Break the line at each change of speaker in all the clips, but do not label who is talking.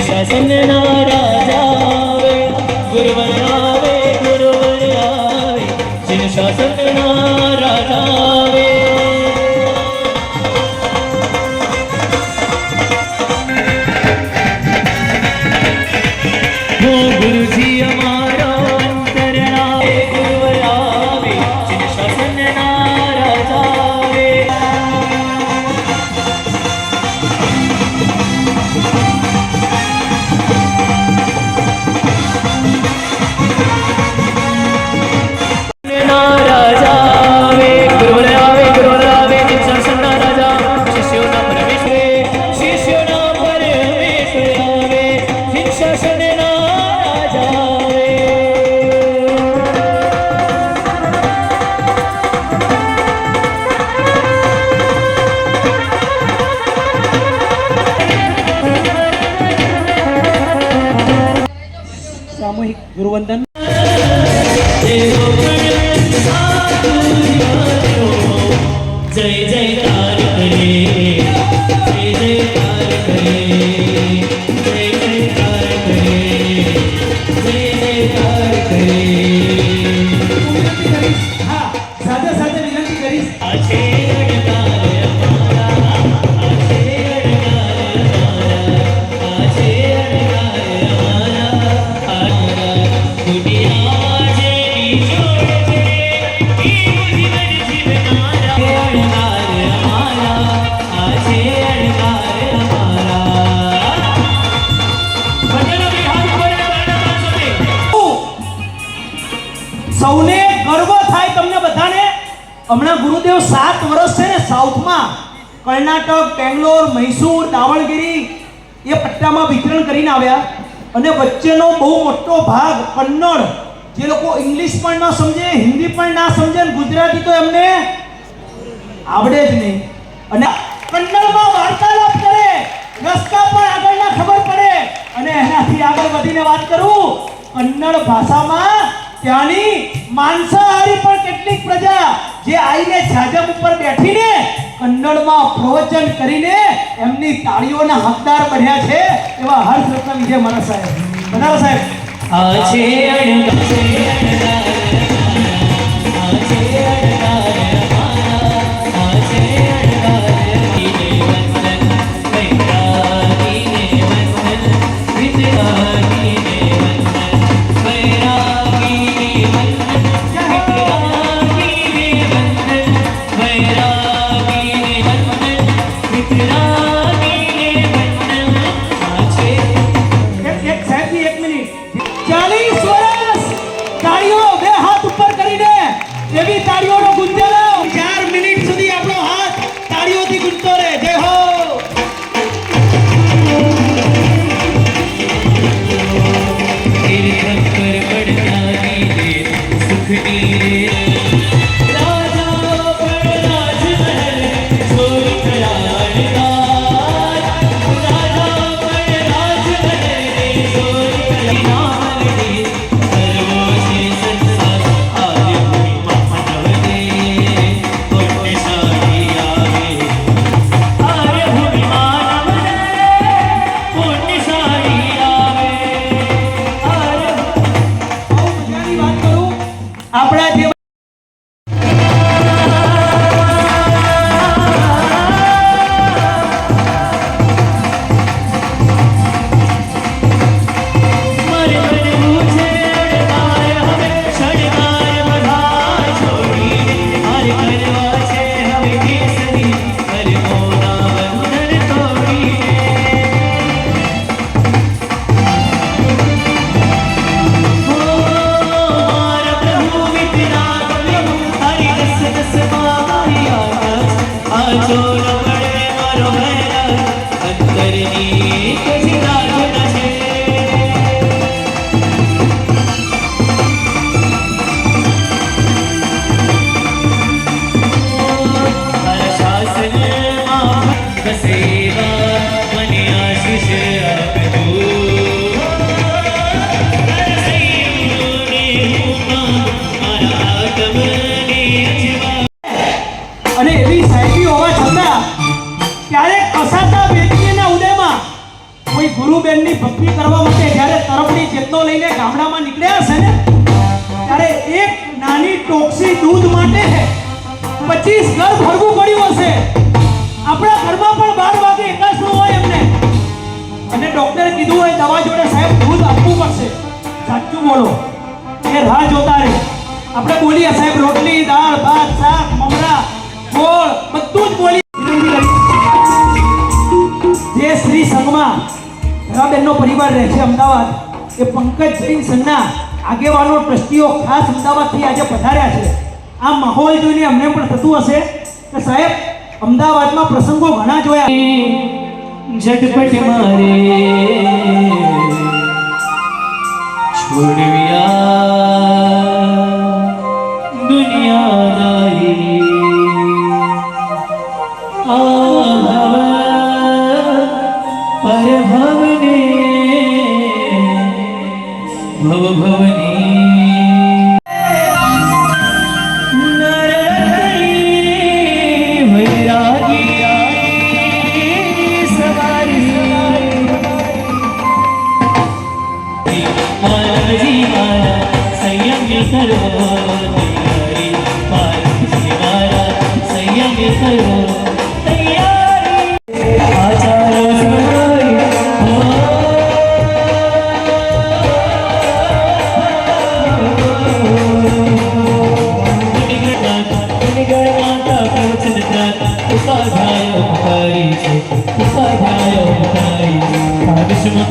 શાસનના રાજા ગુરુવર આવે ગુરુવર આવે શાસનના રાજા
सामूहिक गुरुवंदन. जय जय કર્ણાટક, બેંગ્લોર, મૈસૂર, દાવણગીરી એ પટ્ટામાં વિતરણ કરીને આવ્યા. અને વચ્ચેનો બહુ મોટો ભાગ કન્નડ, જે લોકો ઇંગ્લિશ પણ ના સમજે, હિન્દી પણ ના સમજે ગુજરાતી તો એમને આવડે જ નહીં. અને કન્નડમાં વાર્તાલાપ કરે, રસ્તા પર આગળના ખબર પડે. અને એનાથી આગળ વધીને વાત કરું, કન્નડ ભાષામાં ત્યાંની માંસાહારી પણ કેટલીક પ્રજા, જે આવીને જાજમ ઉપર બેઠીને કન્નડમાં પ્રવચન કરીને એમની તાળીઓના હકદાર બન્યા છે, એવા હર્ષ રત્ન વિજય મારા સાહેબ. બધા સાહેબ. ಕಾರ್ಯ ઘરમાં પણ બાર વાગે એકાસનું હોય એમને? અને ડોક્ટરે કીધું હોય, દવા જોડે સાહેબ દૂધ આપવું પડશે. સાચું બોલો. એ રાહ જોતા રહે. આપણે બોલીએ, સાહેબ, રોટલી, દાળ, ભાત, શાક, મમરા, ગોળ, બધું જ બોલીએ. જે શ્રી સંઘમાં ધરાબેનનો પરિવાર રહે છે અમદાવાદ, એ પંકજ જૈન સંઘના આગેવાનો ટ્રસ્ટીઓ ખાસ અમદાવાદથી આજે પધાર્યા છે. આ માહોલ જોઈને અમને પણ થતું હશે. કે સાહેબ અમદાવાદમાં પ્રસંગો ઘણા જોયા.
ઝટપટ મારે. છોડ્યા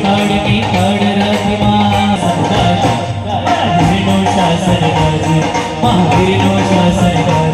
કાળ રાતિમાં મહાવીરનો શાસન ગાજે મહાવીરનો શાસન ગાજે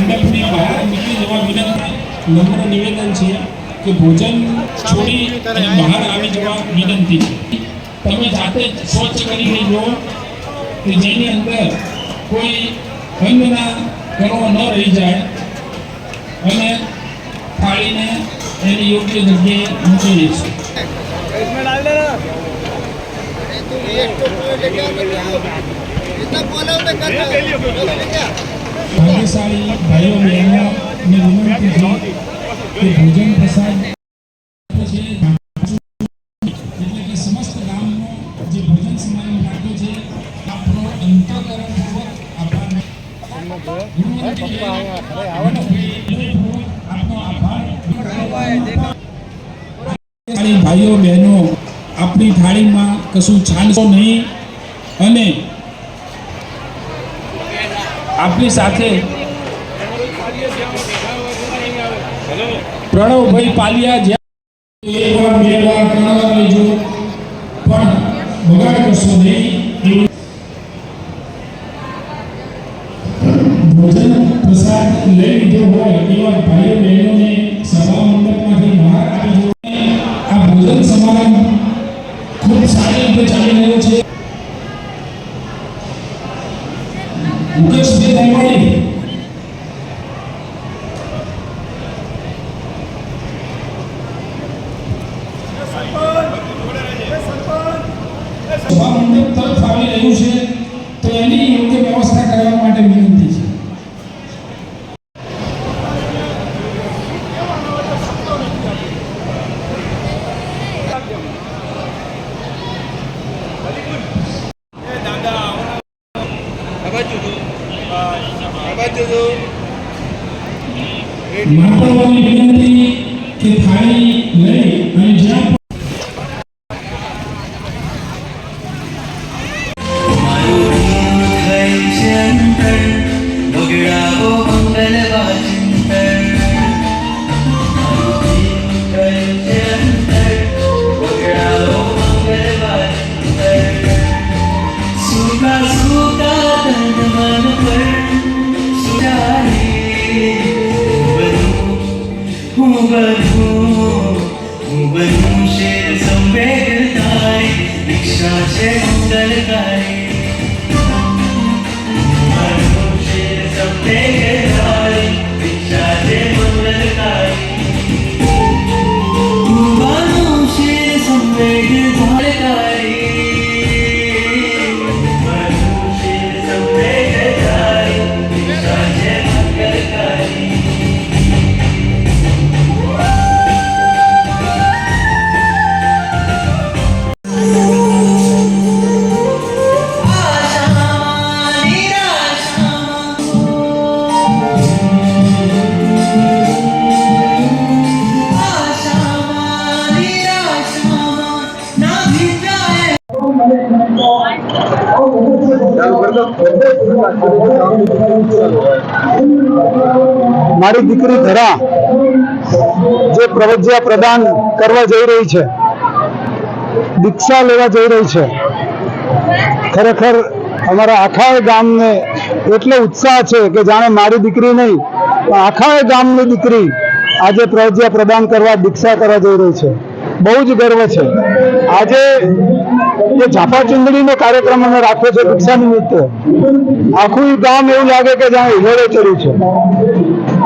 મંડપની બહાર નીકળી જવા વિનંતી નમ્ર નિવેદન છે કે ભોજન છોડી બહાર આવી જવા વિનંતી તમે જાતે સ્વચ્છ કરી લેજો કે જેની અંદર કોઈ અન્નના કણો ન રહી જાય અને થાળીને એની યોગ્ય જગ્યાએ મૂકી દઈશું ભાગ્યશાળી ભાઈઓ બહેનોને વિનંતી છે કે ભોજન પ્રસાદ ભાઈઓ બહેનો, આપણી થાળીમાં કશું છાંડશો નહીં. અને આપણી સાથે પ્રણવભાઈ પાલિયા જ્યાં તરફ આવી રહ્યું છે. તો એની
શેર સંવેગ તારી દીક્ષા છે
મારી દીકરી ધરા જે પ્રવજ્યા પ્રદાન કરવા જઈ રહી છે, દીક્ષા લેવા જઈ રહી છે, ખરેખર અમારા આખા ગામને એટલો ઉત્સાહ છે કે જાણે મારી દીકરી નહીં, પણ આખા ગામની દીકરી આજે પ્રવજ્યા પ્રદાન કરવા, દીક્ષા કરવા જઈ રહી છે. બહુ જ ગર્વ છે. આજે એ ઝાપા ચુંદડીનો કાર્યક્રમ અમે રાખ્યો છે દીક્ષા નિમિત્તે. આખું ગામ એવું લાગે કે જાણે હિલોળે ચડ્યું છે.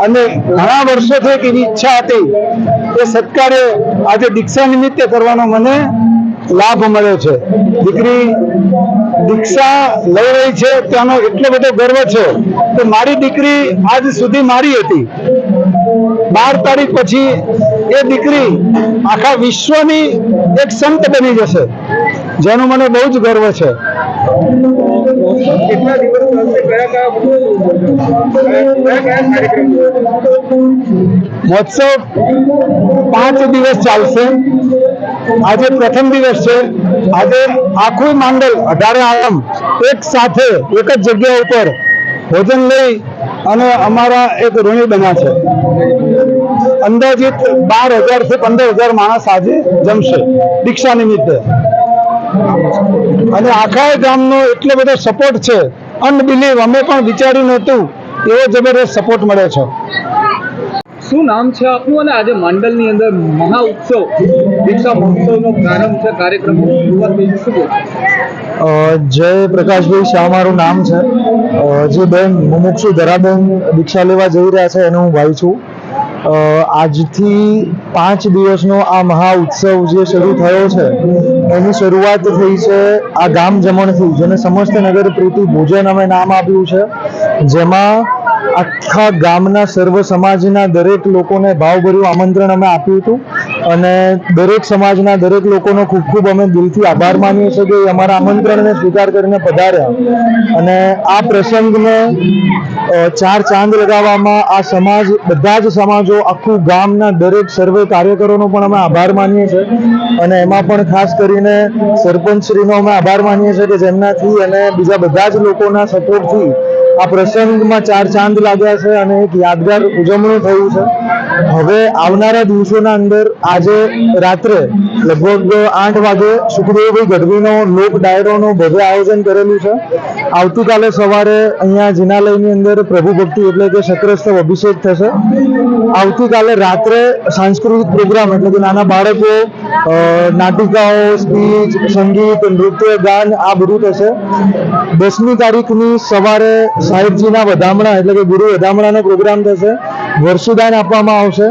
અને ઘણા વર્ષોથી એક એવી ઈચ્છા હતી એ સત્કારે આજે દીક્ષા નિમિત્તે કરવાનો મને લાભ મળ્યો છે. દીકરી દીક્ષા લઈ રહી છે, ત્યાંનો એટલો બધો ગર્વ છે કે મારી દીકરી આજ સુધી મારી હતી. બાર તારીખ પછી એ દીકરી આખા વિશ્વની એક સંત બની જશે, જેનો મને બહુ જ ગર્વ છે. કેટલા દિવસ કયા મહોત્સવ પાંચ દિવસ ચાલશે. આજે પ્રથમ દિવસ છે. આજે આખું માંડલ, અઢારે આલમ એક સાથે, એક જ જગ્યા ઉપર ભોજન લઈ અને અમારા એક ઋણી બન્યા છે. અંદાજિત બાર હજારથી પંદર હજાર માણસ આજે જમશે, દીક્ષા નિમિત્તે. અને આખા ગામનો એટલો બધો સપોર્ટ છે અનબિલીવ અમે પણ વિચાર્યું નહોતું એવો જબરદસ્ત સપોર્ટ મળ્યો છે.
શું નામ છે આપનું? અને આજે માંડલની અંદર મહા ઉત્સવ દીક્ષા મહોત્સવનો પ્રારંભ છે કાર્યક્રમ
જય પ્રકાશભાઈ શાહ મારું નામ છે. જે બેન મુમુક્ષુ ધરાબેન દીક્ષા લેવા જઈ રહ્યા છે એનો હું ભાઈ છું. આજથી પાંચ દિવસનો આ મહા ઉત્સવ જે શરૂ થયો છે, એની શરૂઆત થઈ છે આ ગામ જમણથી, જેને સમસ્ત નગર પ્રીતિ ભોજન અમે નામ આપ્યું છે. જેમાં આખા ગામના સર્વ સમાજના દરેક લોકોને ભાવભર્યું આમંત્રણ અમે આપ્યું હતું. અને દરેક સમાજના દરેક લોકોનો ખૂબ ખૂબ અમે દિલથી આભાર માનીએ છીએ કે અમારા આમંત્રણને સ્વીકાર કરીને પધાર્યા. અને આ પ્રસંગને ચાર ચાંદ લગાવવામાં આ સમાજ, બધા જ સમાજો, આખું ગામના દરેક સર્વે કાર્યકરોનો પણ અમે આભાર માનીએ છીએ. અને એમાં પણ ખાસ કરીને સરપંચશ્રીનો અમે આભાર માનીએ છીએ કે જેમનાથી અને બીજા બધા જ લોકોના સપોર્ટથી આ પ્રસંગમાં ચાર ચાંદ લાગ્યા છે અને એક યાદગાર ઉજવણું થયું છે. હવે આવનારા દિવસોના અંદર આજે રાત્રે લગભગ આઠ વાગે સુખદેવભાઈ ગઢવીનો લોક ડાયરોનું ભવ્ય આયોજન કરેલું છે. આવતીકાલે સવારે અહીંયા જિનાલયની અંદર પ્રભુ ભક્તિ એટલે કે શક્રસ્તવ અભિષેક થશે. આવતીકાલે રાત્રે સાંસ્કૃતિક પ્રોગ્રામ એટલે કે નાના બાળકો નાટિકાઓ, સ્પીચ, સંગીત, નૃત્ય, ગાન આ બધું થશે. દસમી તારીખની સવારે સાહેબજીના વધામણા એટલે કે ગુરુ વધામણાનો પ્રોગ્રામ થશે વર્ષુદાન આપવામાં આવશે.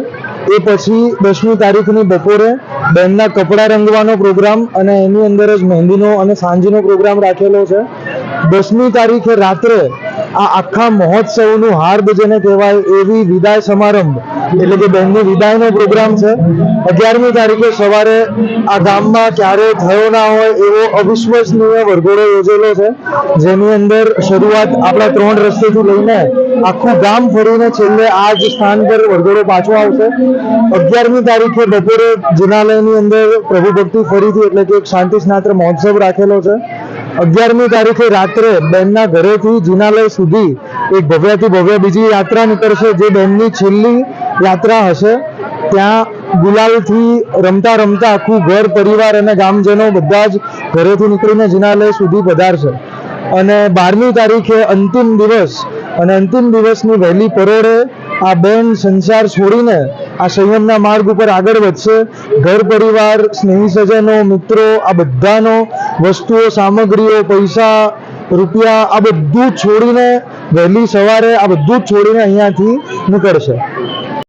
એ પછી દસમી તારીખની બપોરે બેનના કપડાં રંગવાનો પ્રોગ્રામ અને એની અંદર જ મહેંદીનો અને સાંજનો પ્રોગ્રામ રાખેલો છે. દસમી તારીખે રાત્રે આ આખા મહોત્સવનું હાર્દ જેને કહેવાય એવી વિદાય સમારંભ એટલે કે બેનની વિદાયનો પ્રોગ્રામ છે. અગિયારમી તારીખે સવારે આ ગામમાં ક્યારેય થયો ના હોય એવો અવિશ્વસનીય વરઘોડો યોજેલો છે, જેની અંદર શરૂઆત આપણા ત્રણ રસ્તેથી લઈને આખું ગામ ફરીને છેલ્લે આ જ સ્થાન પર વરઘોડો પાછો આવશે. અગિયારમી તારીખે બપોરે જિનાલયની અંદર પ્રભુ ભક્તિ ફરીથી એટલે કે એક શાંતિ સ્નાત્ર મહોત્સવ રાખેલો છે. અગિયારમી તારીખે રાત્રે બહેનના ઘરેથી જિનાલય સુધી એક ભવ્યથી ભવ્ય બીજી યાત્રા નીકળશે, જે બહેનની છેલ્લી યાત્રા હશે. ત્યાં ગુલાલથી રમતા રમતા આખું ઘર, પરિવાર અને ગામજનો બધા જ ઘરેથી નીકળીને જિનાલય સુધી પધારશે. અને બારમી તારીખે અંતિમ દિવસ, અને અંતિમ દિવસની વહેલી પરોળે આ બેન સંસાર છોડીને આ સંયમના માર્ગ ઉપર આગળ વધશે. ઘર, પરિવાર, સ્નેહી સજનો મિત્રો, આ બધાનો વસ્તુઓ, સામગ્રીઓ, પૈસા, રૂપિયા, આ બધું છોડીને વહેલી સવારે આ બધું જ છોડીને અહીંયાથી નીકળશે.